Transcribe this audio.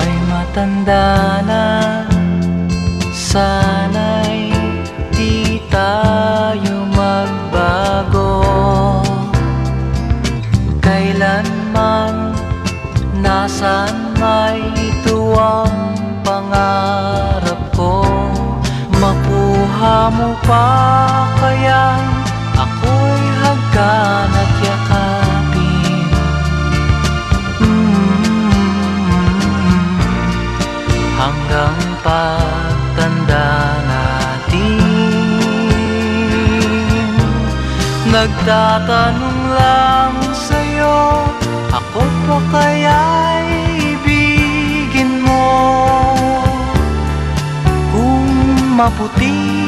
ay matanda na. Sana'y di tayo magbago. Kailanman Nasaan may ito ang pangarap ko? Makuha mo pa kaya Ako'y hagkan Hanggang pagtanda natin Nagtatanong lang sa'yo Ako pa kaya'y ibigin mo? Kung maputi